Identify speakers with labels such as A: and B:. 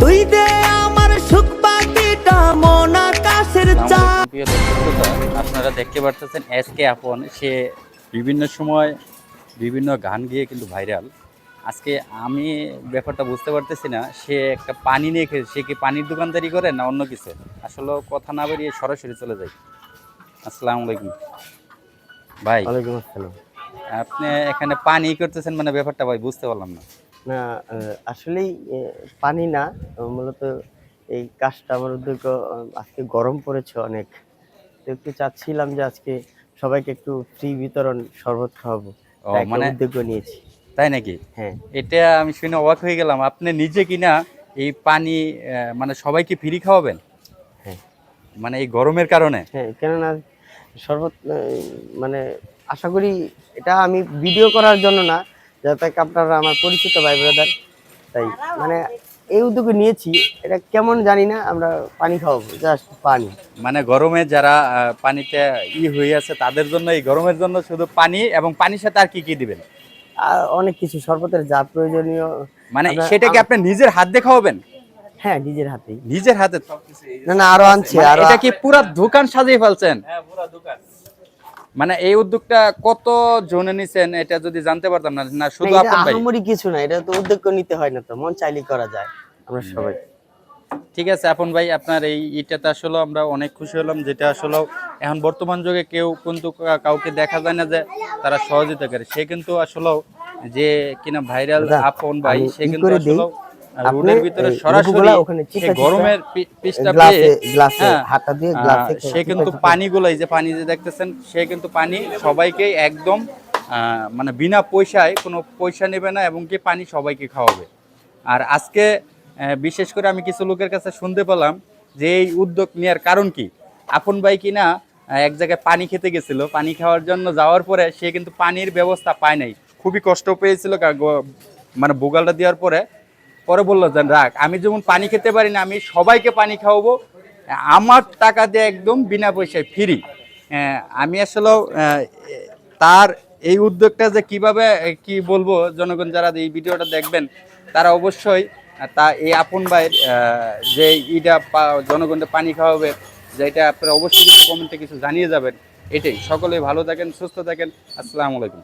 A: তুই দে আমার সুখ বাতিটা মন আকাশের চা
B: প্রিয় আপনারা দেখতে পারতেছেন এস কে আপন। সে বিভিন্ন সময় বিভিন্ন গান গিয়ে কিন্তু ভাইরাল। আজকে আমি ব্যাপারটা বুঝতে পারতেছি না সে একটা পানি নিয়ে খেয়ে সে কি পানির দোকানদারি করে না অন্য কিছু? আসলে কথা না বেরিয়ে সরাসরি চলে যাই আসসালামু আলাইকুম। ভাই
C: ওয়ালাইকুম আসসালাম।
B: আপনি এখানে পানি করতেছেন মানে ব্যাপারটা ভাই বুঝতে পারলাম না।
C: না আসলেই পানি না। মূলত এই কাজটা আমার উদ্যোগ আজকে গরম পড়েছে অনেক। তো একটু চাচ্ছিলাম যে আজকে সবাইকে একটু ফ্রি বিতরণ শরবত খাওয়াবো।
B: মানে-
C: উদ্যোগ নিয়েছি।
B: তাই নাকি?
C: হ্যাঁ।
B: এটা আমি শুনে অবাক হয়ে গেলাম। আপনি নিজে কিনা এই পানি মানে সবাইকে ফ্রি খাওয়াবেন?
C: হ্যাঁ।
B: মানে এই গরমের কারণে?
C: হ্যাঁ কেননা শরবত মানে আশা করি এটা আমি ভিডিও করার জন্য না যাতে আপনারা আমার পরিচিত ভাই ব্রাদার তাই মানে এই উদ্যোগ নিয়েছি এটা কেমন জানি না আমরা পানি খাওয়াবো জাস্ট পানি।
B: মানে গরমে যারা পানিতে ই হয়ে আছে তাদের জন্য এই গরমের জন্য শুধু পানি এবং পানির সাথে আর কি কি দিবেন?
C: আর অনেক কিছু শরবতের যা প্রয়োজনীয়
B: মানে
C: আমরা-
B: সেটা কি আপনি নিজের হাত দিয়ে খাওয়াবেন?
C: হ্যাঁ নিজের হাতে।
B: নিজের হাতে?
C: না না আরও আনছি আর
B: এটা কি পুরো দোকান সাজিয়ে ফেলছেন? মানে এই উদ্যোগটা কত জনে নিছেন এটা যদি জানতে পারতাম না না শুধু
C: আহামরি কিছু না এটা তো উদ্যোগ নিতে হয় না তো মন চাইলেই করা যায়। আমরা সবাই।
B: ঠিক আছে আপন ভাই আপনার এই ইটাতে আসলে আমরা অনেক খুশি হলাম যেটা আসলে এখন বর্তমান যুগে কেউ কিন্তু কাউকে দেখা যায় না যে তারা সহযোগিতা করে। সে কিন্তু আসলে যে কিনা ভাইরাল আপন ভাই সে কিন্তু আসলে রোডের ভিতরে সরাসরি
C: লেবুগুলা ওখানে চিপা
B: এই
C: চিপা
B: গরমের পিসটা পেয়ে
C: গ্লাসে
B: হ্যাঁ,
C: দিয়ে গ্লাসে
B: সে কিন্তু পানিগুলো এই যে পানি যে দেখতেছেন সে কিন্তু পানি সবাইকে একদম মানে বিনা পয়সায় কোনো পয়সা নেবে না এবং কি পানি সবাইকে খাওয়াবে। আর আজকে বিশেষ করে আমি কিছু লোকের কাছে শুনতে পেলাম যে এই উদ্যোগ নেওয়ার কারণ কি। আপন ভাই কিনা এক জায়গায় পানি খেতে গেছিল পানি খাওয়ার জন্য যাওয়ার পরে সে কিন্তু পানির ব্যবস্থা পায় নাই। খুবই কষ্ট পেয়েছিল মানে বোগালটা দেওয়ার পরে পরে বলল যে রাখ, আমি যেমন পানি খেতে পারি না, আমি সবাইকে পানি খাওয়াবো। আমার টাকা দিয়ে একদম বিনা পয়সায় ফ্রি আমি আসলে তার এই উদ্যোগটা যে কীভাবে কি বলব, জনগণ যারা এই ভিডিওটা দেখবেন, তারা অবশ্যই, তা এই আপন ভাইয়ের যে ইটা জনগণকে পানি খাওয়াবে, যেটা আপনারা অবশ্যই কিছু কমেন্টে কিছু জানিয়ে যাবেন, এটাই। সকলে ভালো থাকেন, সুস্থ থাকেন। আসসালামু আলাইকুম।